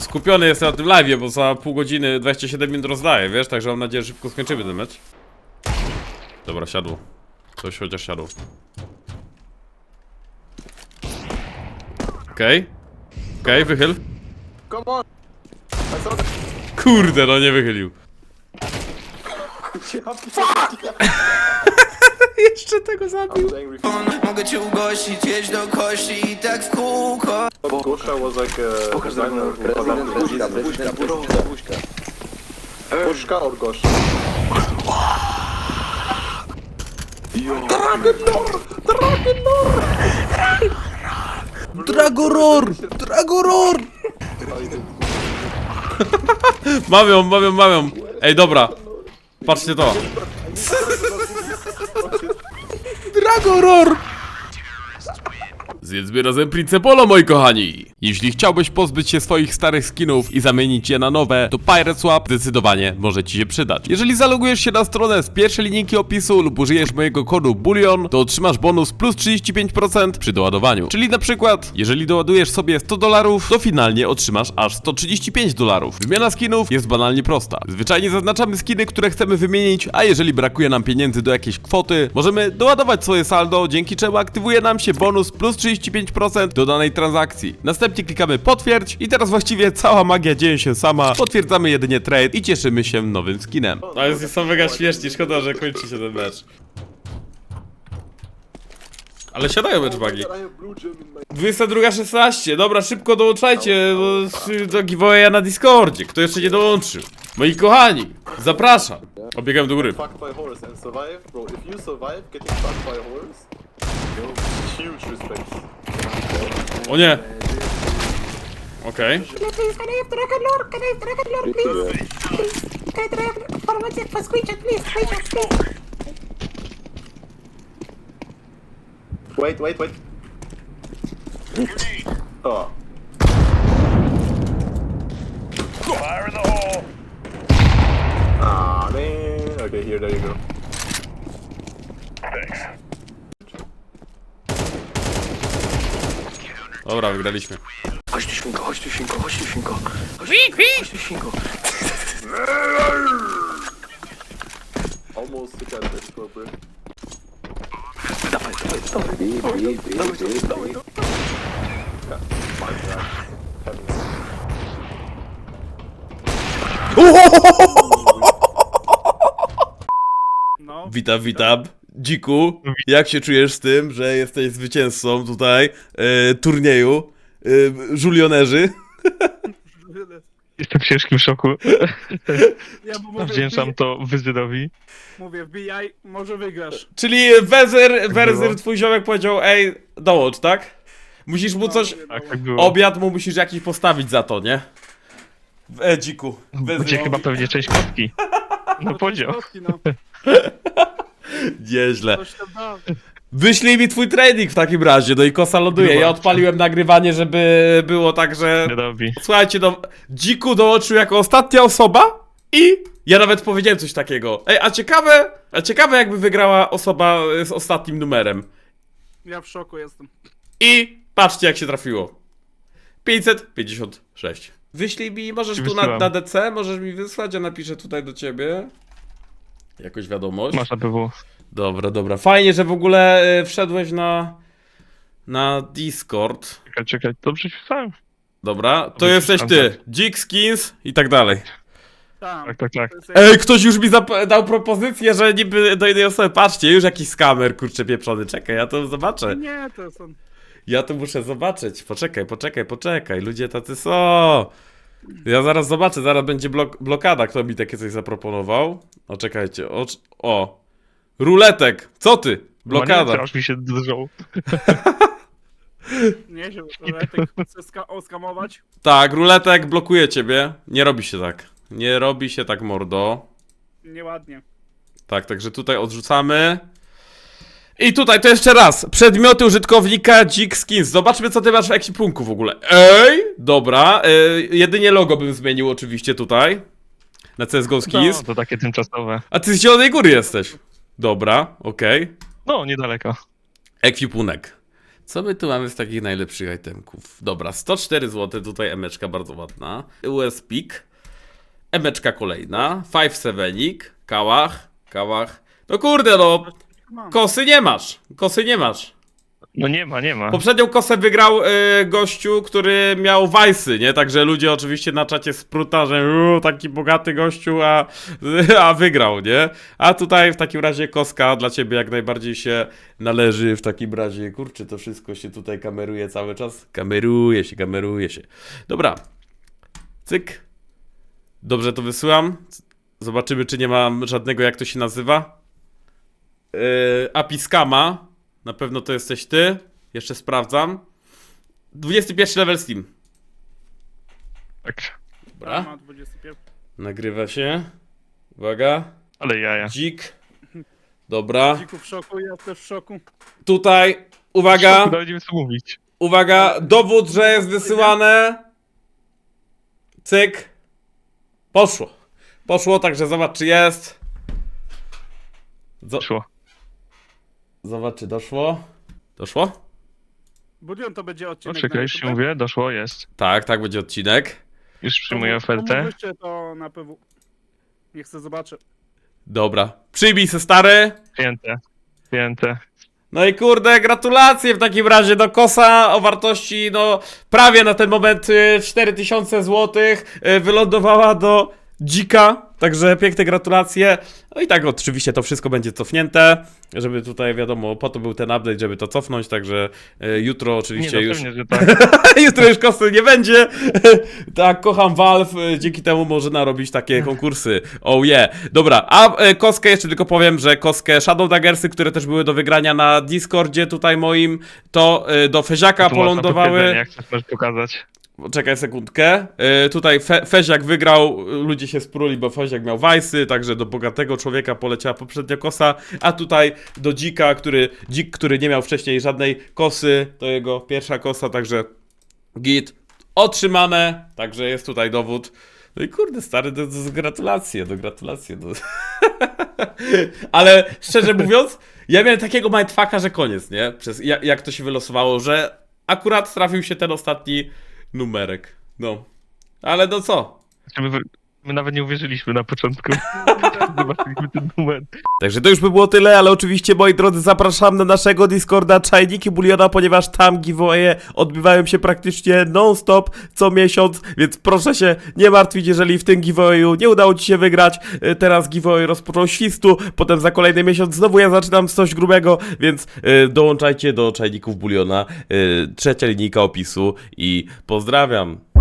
Skupiony jestem na tym live'ie, bo za pół godziny 27 minut rozdaję, wiesz? Także mam nadzieję, że szybko skończymy ten mecz. Dobra, siadło. Coś chociaż siadło. Okej. Okej, wychyl. Come on! Kurde, no nie wychylił. Jeszcze tego zabił. Mogę cię ugościć, jeść do kości i tak w kółko Gosha was like a designer who Prezydent Buźka, prezydent Buźka, Buźka. Pushka or Gosh? Dragoror! Dragoror! Mam ją, mam ją, mam ją. Ej, dobra. Patrzcie to. Dragoror! Zjedzmy razem Princepolo, moi kochani! Jeśli chciałbyś pozbyć się swoich starych skinów i zamienić je na nowe, to Pirate Swap zdecydowanie może ci się przydać. Jeżeli zalogujesz się na stronę z pierwszej linijki opisu lub użyjesz mojego kodu BULLION, to otrzymasz bonus plus 35% przy doładowaniu. Czyli na przykład, jeżeli doładujesz sobie 100 dolarów, to finalnie otrzymasz aż 135 dolarów. Wymiana skinów jest banalnie prosta. Zwyczajnie zaznaczamy skiny, które chcemy wymienić, a jeżeli brakuje nam pieniędzy do jakiejś kwoty, możemy doładować swoje saldo, dzięki czemu aktywuje nam się bonus plus 35% do danej transakcji. Następnie klikamy potwierdź i teraz właściwie cała magia dzieje się sama. Potwierdzamy jedynie trade i cieszymy się nowym skinem. No jest, są mega śmieszni, szkoda, że kończy się ten mecz. Ale siadają matchbagi. I have blue gem in my... 22.16, dobra, szybko dołączajcie do, do giveawaya na Discordzie. Kto jeszcze nie dołączył? Moi kochani, zapraszam. Obiegam do góry. Fucked by horse and survive, bro. If you survive getting fucked by a horse, yo, huge respect. O nie. Okej. Wait, wait, wait. Oh. Fire in the hole! Ah, man. Okay, here, there you go. Thanks. Dobra, wygraliśmy. Chodź tu świnko, chodź tu świnko, chodź tu świnko. Chodź, tu świnko. Almost took out this corporate. Dawaj, dawaj, dawaj. Dawaj, dawaj, dawaj. My God. Heavens. Witam, witam. Dziku, jak się czujesz z tym, że jesteś zwycięzcą tutaj e, turnieju e, żulionerzy? Jestem w ciężkim szoku. Ja mu mówię, Wdzięczam wbij, to Wyzydowi. mówię, wbijaj, może wygrasz. Czyli Wezer, Werzer, twój ziomek powiedział, ej, dołącz, tak? Musisz mu coś, No, Tak, tak było. obiad mu musisz jakiś postawić za to, nie? E, dziku. Będzie chyba pewnie część kotki. No podział. Kostki, no, Nieźle. Wyślij mi twój trading w takim razie, no i kosa loduje. Ja odpaliłem nagrywanie, żeby było tak, że... Wyzydowi. Słuchajcie, no, Dziku dołączył jako ostatnia osoba i ja nawet powiedziałem coś takiego. Ej, a ciekawe, a ciekawe jakby wygrała osoba z ostatnim numerem. Ja w szoku jestem. I patrzcie jak się trafiło. 556. Wyślij mi, możesz tu na, Wysyłam. na DC, możesz mi wysłać, ja napiszę tutaj do ciebie. Jakoś wiadomość. Masz na PW. Dobra, dobra. Fajnie, że w ogóle y, wszedłeś na na Discord. Czekaj, czekaj. Dobrze pisałem? Dobra, to jesteś ty. tak. Dzik Skins i tak dalej. Tam. Tak, tak, tak. Ej, ktoś już mi dał propozycję, że niby do innej osoby. Patrzcie, już jakiś skamer, kurczę pieprzony. Czekaj, ja to zobaczę. Nie, to są... Ja to muszę zobaczyć. Poczekaj, poczekaj, poczekaj. Ludzie tacy są. Ja zaraz zobaczę, zaraz będzie blok blokada. Kto mi takie coś zaproponował? O, czekajcie. O, o. Ruletek. Co ty? Blokada. Aż mi się drżą. Nie się, Letek chce ska- oskamować. Tak, ruletek blokuje ciebie. Nie robi się tak. Nie robi się tak, mordo. Nieładnie. Tak, także tutaj odrzucamy. I tutaj to jeszcze raz. Przedmioty użytkownika Jig Skins. Zobaczmy, co ty masz w ekwipunku w ogóle. Ej, dobra. Y, jedynie logo bym zmienił oczywiście tutaj. Na CSGO Skins. No, to takie tymczasowe. A ty z Zielonej Góry jesteś. Dobra, okej. No, niedaleko. Ekwipunek. Co my tu mamy z takich najlepszych itemków? Dobra, 104 zł, tutaj emeczka bardzo ładna. US Peak. Emeczka kolejna. 5 Sevenik. Kałach. Kałach. No kurde no, kosy nie masz. Kosy nie masz. No nie ma, nie ma. Poprzednią kosę wygrał y, gościu, który miał wajsy, nie? Także ludzie oczywiście na czacie spruta, że "U, taki bogaty gościu, a, a wygrał, nie? A tutaj w takim razie koska dla ciebie jak najbardziej się należy w takim razie. Kurczę, to wszystko się tutaj kameruje cały czas. Kameruje się, kameruje się. Dobra. Cyk. Dobrze to wysyłam. Zobaczymy, czy nie mam żadnego, jak to się nazywa. Yy, Apiskama. Na pewno to jesteś ty. Jeszcze sprawdzam. 21 level Steam. Tak. Dobra. Ma 21. Nagrywa się. Uwaga. Ale jaja. Dzik. Dobra. Dziku w szoku, ja też w szoku. Tutaj. Uwaga. Nawet nie wiem co mówić. Uwaga. Dowód, że jest wysyłane. Cyk. Poszło. Poszło, także zobacz, czy jest. Z- Szło. Zobacz, czy doszło. Doszło? Budion to będzie odcinek Poczekaj, już mówię, doszło, jest. Tak, tak będzie odcinek. Już przyjmuję ofertę. wyście to na PW. Nie chcę zobaczyć. Dobra. Przyjmij se stary. Pięte. Pięte. No i kurde, gratulacje w takim razie do Kosa o wartości, no prawie na ten moment y, 4000 zł y, wylądowała do dzika, także piękne gratulacje. No i tak oczywiście to wszystko będzie cofnięte, żeby tutaj wiadomo, po to był ten update, żeby to cofnąć, także y, jutro Nie, oczywiście no już... pewnie, że tak. Jutro już kosy nie będzie. tak, kocham Valve. y, Dzięki temu może narobić takie konkursy. Oh yeah. Dobra, a e, koskę jeszcze tylko powiem, że koskę Shadow Daggersy, które też były do wygrania na Discordzie tutaj moim, to e, do Feziaka Tu polądowały. Jak chcesz możesz pokazać. Czekaj sekundkę. E, tutaj Fe Feziak wygrał, ludzie się spruli, bo Feziak miał wajsy, także do bogatego człowieka poleciała poprzednia kosa, a tutaj do dzika, który, dzik, który nie miał wcześniej żadnej kosy, to jego pierwsza kosa, także git otrzymane, także jest tutaj dowód. No i kurde, stary, do, do, gratulacje, do gratulacje. Ale szczerze mówiąc, ja miałem takiego mindfucka, że koniec, nie? Przez, jak, jak to się wylosowało, że akurat trafił się ten ostatni numerek. No. Ale no co? Znaczy, My, my nawet nie uwierzyliśmy na początku. Zobaczyliśmy ten numer. Także to już by było tyle, ale oczywiście moi drodzy zapraszam na naszego Discorda Czajniki Buliona, ponieważ tam giveawaye odbywają się praktycznie non-stop co miesiąc, więc proszę się nie martwić, jeżeli w tym giveawayu nie udało Ci się wygrać. Y, Teraz giveaway rozpoczął świstu, potem za kolejny miesiąc znowu ja zaczynam z coś grubego, więc y, dołączajcie do Czajników Buliona, y, trzecia linijka opisu i pozdrawiam.